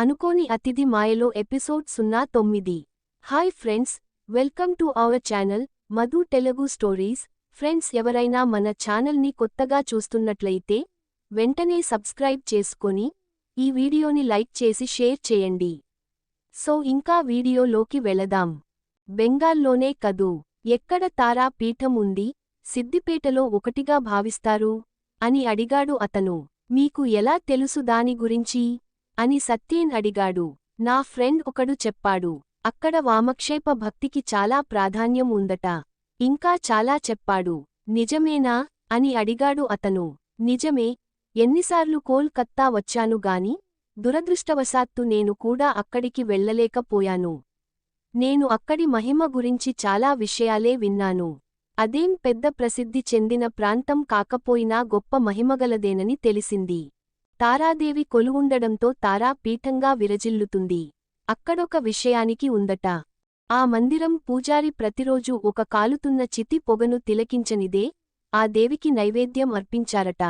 అనుకోని అతిథి మాయలో ఎపిసోడ్ సున్నా తొమ్మిది. Hi friends welcome to our channel Madhu Telugu stories. Friends ఎవరైనా మన ఛానల్ని కొత్తగా చూస్తున్నట్లయితే వెంటనే సబ్స్క్రైబ్ చేసుకొని ఈ వీడియోని లైక్ చేసి షేర్ చేయండి. సో ఇంకా వీడియోలోకి వెళదాం. బెంగాల్లోనే కదూ? ఎక్కడ తారా పీఠం ఉంది? సిద్దిపేటలో ఒకటిగా భావిస్తారు? అని అడిగాడు అతను. మీకు ఎలా తెలుసు దాని గురించి? అని సత్యేన్ అడిగాడు. నా ఫ్రెండ్ ఒకడు చెప్పాడు. అక్కడ వామక్షేప భక్తికి చాలా ప్రాధాన్యం ఉందట. ఇంకా చాలా చెప్పాడు. నిజమేనా? అని అడిగాడు అతను. నిజమే. ఎన్నిసార్లు కోల్కత్తా వచ్చాను గాని దురదృష్టవశాత్తు నేను కూడా అక్కడికి వెళ్ళలేకపోయాను. నేను అక్కడి మహిమ గురించి చాలా విషయాలే విన్నాను. అదేం పెద్ద ప్రసిద్ధి చెందిన ప్రాంతం కాకపోయినా గొప్ప మహిమగలదేనని తెలిసింది. తారాదేవి కొలువుండడంతో తారా పీఠంగా విరజిల్లుతుంది. అక్కడొక విషయానికి ఉందట. ఆ మందిరం పూజారి ప్రతిరోజూ ఒక కాలుతున్న చితి పొగను తిలకించనిదే ఆ దేవికి నైవేద్యం అర్పించారట.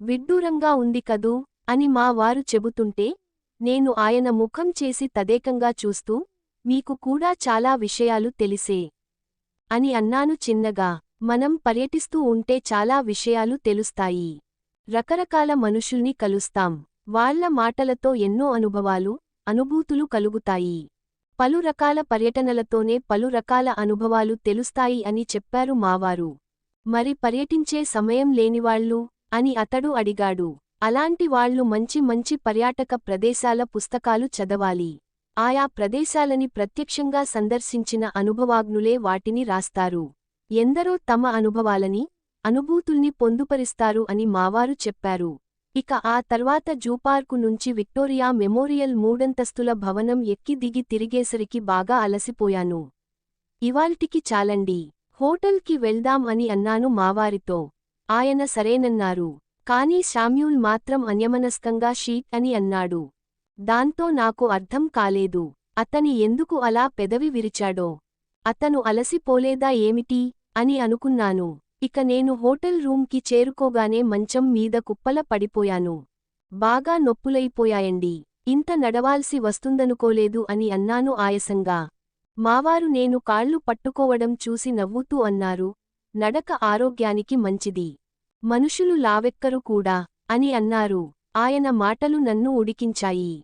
విడ్డూరంగా ఉంది కదూ? అని మా వారు చెబుతుంటే నేను ఆయన ముఖం చేసి తదేకంగా చూస్తూ మీకు కూడా చాలా విషయాలు తెలిసే అని అన్నాను చిన్నగా. మనం పర్యటిస్తూ ఉంటే చాలా విషయాలు తెలుస్తాయి. రకరకాల మనుషుల్ని కలుస్తాం. వాళ్ళ మాటలతో ఎన్నో అనుభవాలు అనుభూతులు కలుగుతాయి. పలు రకాల పర్యటనలతోనే పలు రకాల అనుభవాలు తెలుస్తాయి అని చెప్పారు మావారు. మరి పర్యటించే సమయం లేనివాళ్ళు? అని అతడు అడిగాడు. అలాంటి వాళ్ళు మంచి మంచి పర్యాటక ప్రదేశాల పుస్తకాలు చదవాలి. ఆయా ప్రదేశాలని ప్రత్యక్షంగా సందర్శించిన అనుభవాగ్నులే వాటిని రాస్తారు. ఎందరో తమ అనుభవాలని అనుభూతుల్ని పొందుపరిస్తారు అని మావారు చెప్పారు. ఇక ఆ తర్వాత జూపార్కు నుంచి విక్టోరియా మెమోరియల్ మూడంతస్తుల భవనం ఎక్కి దిగి తిరిగేసరికి బాగా అలసిపోయాను. ఇవాల్టికి చాలండి. హోటల్కి వెళ్దాం అని అన్నాను మావారితో. ఆయన సరేనన్నారు. కానీ శామ్యూల్ మాత్రం అన్యమనస్కంగా షీట్ అని అన్నాడు. దాంతో నాకు అర్థం కాలేదు. అతని ఎందుకు అలా పెదవి విరిచాడో. అతను అలసిపోలేదా ఏమిటి? అని అనుకున్నాను. ఇక నేను హోటల్ రూంకి చేరుకోగానే మంచం మీద కుప్పల పడిపోయాను. బాగా నొప్పులైపోయాయండి. ఇంత నడవాల్సి వస్తుందనుకోలేదు అని అన్నాను ఆయాసంగా. మావారు నేను కాళ్ళు పట్టుకోవడం చూసి నవ్వుతూ అన్నారు నడక ఆరోగ్యానికి మంచిది. మనుషులు లావెక్కరు కూడా అని అన్నారు. ఆయన మాటలు నన్ను ఉడికించాయి.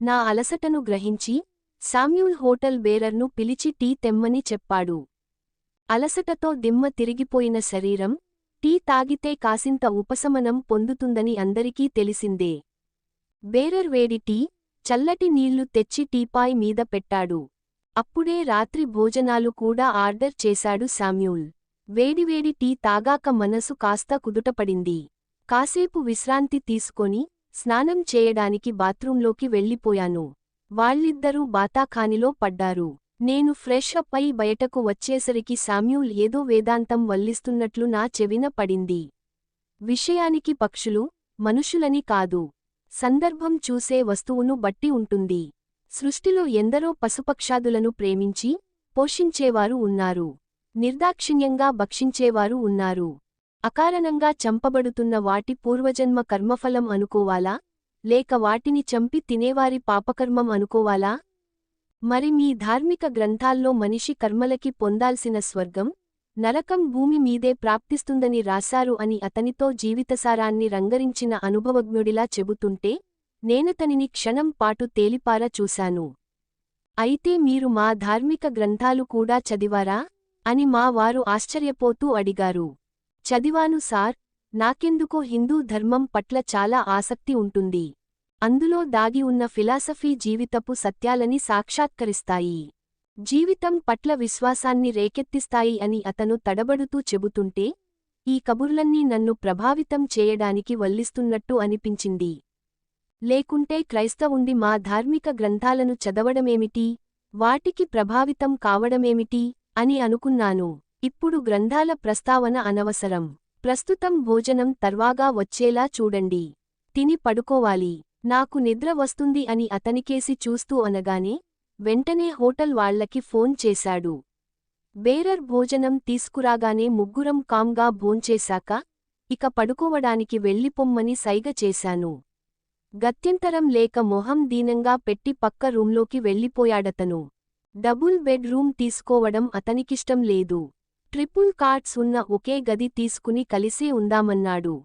నా అలసటను గ్రహించి సామ్యూల్ హోటల్ బేరర్ను పిలిచి టీ తెమ్మని చెప్పాడు. అలసటతో దిమ్మ తిరిగిపోయిన శరీరం టీ తాగితే కాసింత ఉపశమనం పొందుతుందని అందరికీ తెలిసిందే. బేరర్ వేడి టీ చల్లటి నీళ్ళు తెచ్చి టీపాయ్ మీద పెట్టాడు. అప్పుడే రాత్రి భోజనాలు కూడా ఆర్డర్ చేశాడు శామ్యూల్. వేడివేడి టీ తాగాక మనసు కాస్త కుదుటపడింది. కాసేపు విశ్రాంతి తీసుకొని స్నానం చేయడానికి బాత్రూంలోకి వెళ్ళిపోయాను. వాళ్ళిద్దరూ బాతాఖానిలో పడ్డారు. నేను ఫ్రెష్ అప్ అయి బయటకు వచ్చేసరికి శామ్యూల్ ఏదో వేదాంతం వల్లిస్తున్నట్లు నా చెవిన పడింది. విషయానికి పక్షులు మనుషులని కాదు. సందర్భం చూసే వస్తువును బట్టి ఉంటుంది. సృష్టిలో ఎందరో పశుపక్షాదులను ప్రేమించి పోషించేవారు ఉన్నారు. నిర్దాక్షిణ్యంగా భక్షించేవారు ఉన్నారు. అకారణంగా చంపబడుతున్న వాటి పూర్వజన్మ కర్మఫలం అనుకోవాలా? లేక వాటిని చంపి తినేవారి పాపకర్మం అనుకోవాలా? మరి మీ ధార్మిక గ్రంథాల్లో మనిషి కర్మలకి పొందాల్సిన స్వర్గం నరకం భూమి మీదే ప్రాప్తిస్తుందని రాశారు అని అతనితో జీవితసారాన్ని రంగరించిన అనుభవజ్ఞుడిలా చెబుతుంటే నేనతనిని క్షణం పాటు తేలిపార చూశాను. అయితే మీరు మా ధార్మిక గ్రంథాలు కూడా చదివారా? అని మా వారు ఆశ్చర్యపోతూ అడిగారు. చదివాను సార్ నాకెందుకో హిందూ ధర్మం పట్ల చాలా ఆసక్తి ఉంటుంది. అందులో దాగి ఉన్న ఫిలాసఫీ జీవితపు సత్యాలని సాక్షాత్కరిస్తాయి. జీవితం పట్ల విశ్వాసాన్ని రేకెత్తిస్తాయి అని అతను తడబడుతూ చెబుతుంటే ఈ కబుర్లన్నీ నన్ను ప్రభావితం చేయడానికి వల్లిస్తున్నట్టు అనిపించింది. లేకుంటే క్రైస్తవుండి మా ధార్మిక గ్రంథాలను చదవడమేమిటి? వాటికి ప్రభావితం కావడమేమిటి? అని అనుకున్నాను. ఇప్పుడు గ్రంథాల ప్రస్తావన అనవసరం. ప్రస్తుతం భోజనం తర్వాగా వచ్చేలా చూడండి. తిని పడుకోవాలి. నాకు నిద్ర వస్తుంది అని అతనికేసి చూస్తూ అనగానే వెంటనే హోటల్ వాళ్ళకి ఫోన్ చేశాడు. బేరర్ భోజనం తీసుకురాగానే ముగ్గురం కాంగా భోంచేశాక ఇక పడుకోవడానికి వెళ్ళిపొమ్మని సైగ చేశాను. గత్యంతరం లేక మొహం దీనంగా పెట్టి పక్క రూంలోకి వెళ్ళిపోయాడతను. డబుల్ బెడ్ రూమ్ తీసుకోవడం అతనికిష్టం లేదు. ట్రిపుల్ కార్ట్స్ ఉన్న ఒకే గది తీసుకుని కలిసే ఉందామన్నాడు.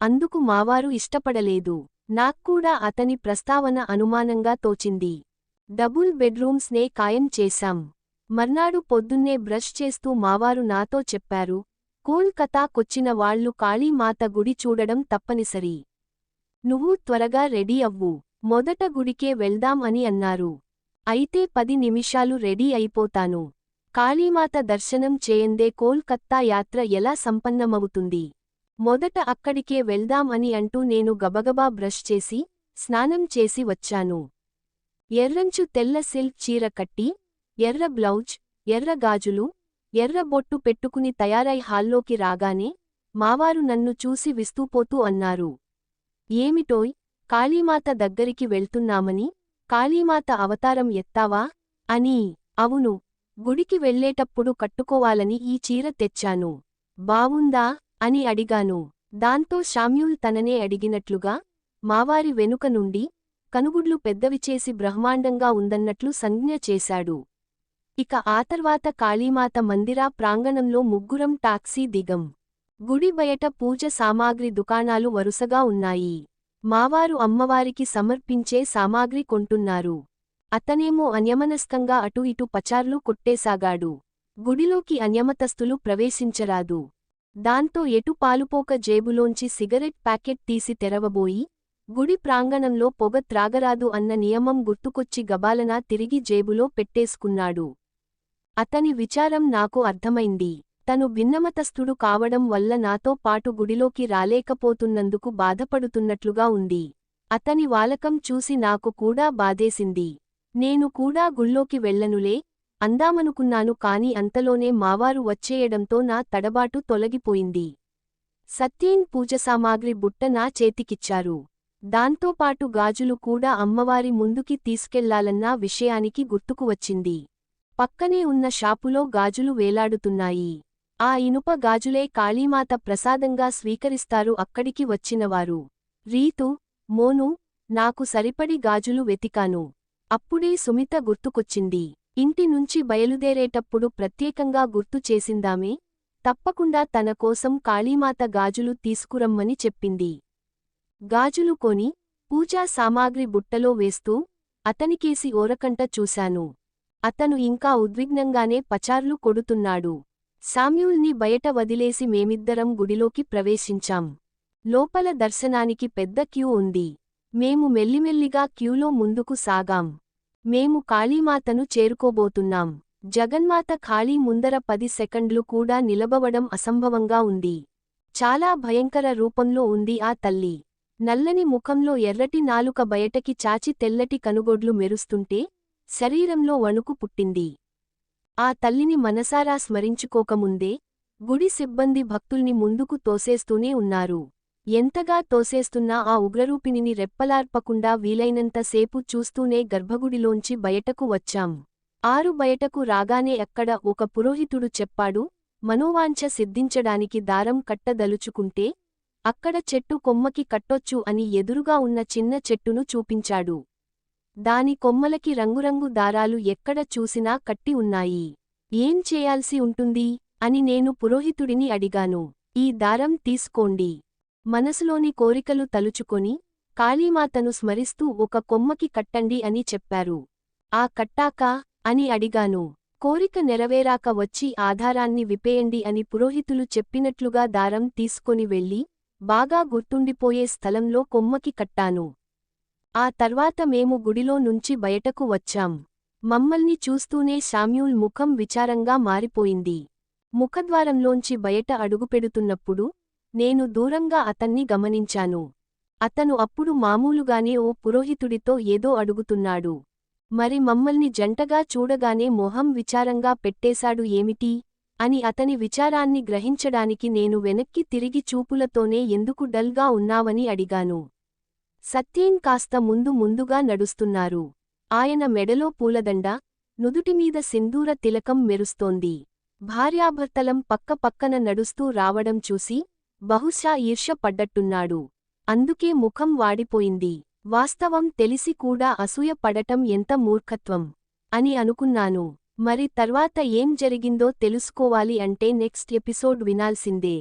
అందుకు మావారు ఇష్టపడలేదు. నాక్కూడా అతని ప్రస్తావన అనుమానంగా తోచింది. డబుల్ బెడ్రూమ్స్నే ఖాయం చేశాం. మర్నాడు పొద్దున్నే బ్రష్ చేస్తూ మావారు నాతో చెప్పారు కోల్కతాకొచ్చిన వాళ్ళు కాళీమాత గుడి చూడడం తప్పనిసరి. నువ్వు త్వరగా రెడీ అవ్వు. మొదట గుడికే వెళ్దాం అని అన్నారు. అయితే పది నిమిషాలు రెడీ అయిపోతాను. కాళీమాత దర్శనం చేయందే కోల్కత్తా యాత్ర ఎలా సంపన్నమవుతుంది? మొదట అక్కడికే వెళ్దాం అని అంటూ నేను గబగబా బ్రష్ చేసి స్నానం చేసి వచ్చాను. ఎర్రంచు తెల్ల సిల్క్ చీర కట్టి ఎర్ర బ్లౌజ్ ఎర్ర గాజులు ఎర్ర బొట్టు పెట్టుకుని తయారై హాల్లోకి రాగానే మావారు నన్ను చూసి విస్తూపోతూ అన్నారు. ఏమిటోయ్ కాళీమాత దగ్గరికి వెళ్తున్నామని కాళీమాత అవతారం ఎత్తావా? అని అవును గుడికి వెళ్ళేటప్పుడు కట్టుకోవాలని ఈ చీర తెచ్చాను. బావుందా? అని అడిగాను. దాంతో షామ్యూల్ తననే అడిగినట్లుగా మావారి వెనుక నుండి కనుగుడ్లు పెద్దవిచేసి బ్రహ్మాండంగా ఉందన్నట్లు సంజ్ఞ చేశాడు. ఇక ఆతర్వాత కాళీమాత మందిరా ప్రాంగణంలో ముగ్గురం టాక్సీ దిగం. గుడి బయట పూజ సామాగ్రి దుకాణాలు వరుసగా ఉన్నాయి. మావారు అమ్మవారికి సమర్పించే సామాగ్రి కొంటున్నారు. అతనేమో అన్యమనస్కంగా అటు ఇటు పచార్లు కొట్టేసాగాడు. గుడిలోకి అన్యమతస్థులు ప్రవేశించరాదు. దాంతో ఎటు పాలుపోక జేబులోంచి సిగరెట్ ప్యాకెట్ తీసి తెరవబోయి గుడి ప్రాంగణంలో పొగ త్రాగరాదు అన్న నియమం గుర్తుకొచ్చి గబాలనా తిరిగి జేబులో పెట్టేసుకున్నాడు. అతని విచారం నాకు అర్థమైంది. తను భిన్నమతస్థుడు కావడం వల్ల నాతో పాటు గుడిలోకి రాలేకపోతున్నందుకు బాధపడుతున్నట్లుగా ఉంది. అతని వాలకం చూసి నాకు కూడా బాధేసింది. నేను కూడా గుళ్ళోకి వెళ్ళనులే అందామనుకున్నాను కాని అంతలోనే మావారు వచ్చేయడంతో నా తడబాటు తొలగిపోయింది. సత్యేన్ పూజ సామాగ్రి బుట్ట నా చేతికిచ్చారు. దాంతోపాటు గాజులు కూడా అమ్మవారి ముందుకి తీసుకెళ్ళాలన్న విషయానికి గుర్తుకు వచ్చింది. పక్కనే ఉన్న షాపులో గాజులు వేలాడుతున్నాయి. ఆ ఇనుప గాజులే కాళీమాత ప్రసాదంగా స్వీకరిస్తారు అక్కడికి వచ్చినవారు. రీతు మోను నాకు సరిపడి గాజులు వెతికాను. అప్పుడే సుమిత గుర్తుకొచ్చింది. ఇంటి నుంచి బయలుదేరేటప్పుడు ప్రత్యేకంగా గుర్తు చేసిందామే తప్పకుండా తన కోసం కాళీమాత గాజులు తీసుకురమ్మని చెప్పింది. గాజులు కొని పూజా సామాగ్రి బుట్టలో వేస్తూ అతనికేసి ఓరకంట చూశాను. అతను ఇంకా ఉద్విగ్నంగానే పచార్లు కొడుతున్నాడు. సామ్యూల్ని బయట వదిలేసి మేమిద్దరం గుడిలోకి ప్రవేశించాం. లోపల దర్శనానికి పెద్ద క్యూ ఉంది. మేము మెల్లిమెల్లిగా క్యూలో ముందుకు సాగాం. మేము కాళీమాతను చేరుకోబోతున్నాం. జగన్మాత ఖాళీ ముందర పది సెకండ్లు కూడా నిలబవడం అసంభవంగా ఉంది. చాలా భయంకర రూపంలో ఉంది ఆ తల్లి. నల్లని ముఖంలో ఎర్రటి నాలుక బయటకి చాచి తెల్లటి కనుగొడ్లు మెరుస్తుంటే శరీరంలో వణుకు పుట్టింది. ఆ తల్లిని మనసారా స్మరించుకోకముందే గుడి సిబ్బంది భక్తుల్ని ముందుకు తోసేస్తూనే ఉన్నారు. ఎంతగా తోసేస్తున్నా ఆ ఉగ్రరూపిణిని రెప్పలార్పకుండా వీలైనంతసేపు చూస్తూనే గర్భగుడిలోంచి బయటకు వచ్చాం. ఆరు బయటకు రాగానే అక్కడ ఒక పురోహితుడు చెప్పాడు మనోవాంఛ సిద్ధించడానికి దారం కట్టదలుచుకుంటే అక్కడ చెట్టు కొమ్మకి కట్టొచ్చు అని ఎదురుగా ఉన్న చిన్న చెట్టును చూపించాడు. దాని కొమ్మలకి రంగురంగు దారాలు ఎక్కడ చూసినా కట్టి ఉన్నాయి. ఏం చేయాల్సి ఉంటుంది? అని నేను పురోహితుడిని అడిగాను. ఈ దారం తీసుకోండి. మనసులోని కోరికలు తలుచుకొని కాళీమాతను స్మరిస్తూ ఒక కొమ్మకి కట్టండి అని చెప్పారు. ఆ కట్టాక అని అడిగాను. కోరిక నెరవేరాక వచ్చి ఆధారాన్ని విపేయండి అని పురోహితులు చెప్పినట్లుగా దారం తీసుకొని వెళ్ళి బాగా గుర్తుండిపోయే స్థలంలో కొమ్మకి కట్టాను. ఆ తర్వాత మేము గుడిలో నుంచి బయటకు వచ్చాం. మమ్మల్ని చూస్తూనే శామ్యూల్ ముఖం విచారంగా మారిపోయింది. ముఖద్వారంలోంచి బయట అడుగుపెడుతున్నప్పుడు నేను దూరంగా అతన్ని గమనించాను. అతను అప్పుడు మామూలుగానే ఓ పురోహితుడితో ఏదో అడుగుతున్నాడు. మరి మమ్మల్ని జంటగా చూడగానే మొహం విచారంగా పెట్టేశాడు ఏమిటి? అని అతని విచారాన్ని గ్రహించడానికి నేను వెనక్కి తిరిగి చూపులతోనే ఎందుకు డల్గా ఉన్నావని అడిగాను. సత్యేన్ కాస్త ముందు ముందుగా నడుస్తున్నారు. ఆయన మెడలో పూలదండ నుదుటిమీద సింధూర తిలకం మెరుస్తోంది. భార్యాభర్తలం పక్క పక్కన నడుస్తూ రావడం చూసి బహుశా ఈర్ష్య పడ్డట్టున్నాడు అందుకే ముఖం వాడిపోయింది. వాస్తవం తెలిసి కూడా అసూయ పడటం ఎంత మూర్ఖత్వం? అని అనుకున్నాను. మరి తర్వాత ఏం జరిగిందో తెలుసుకోవాలి అంటే నెక్స్ట్ ఎపిసోడ్ వినాల్సిందే.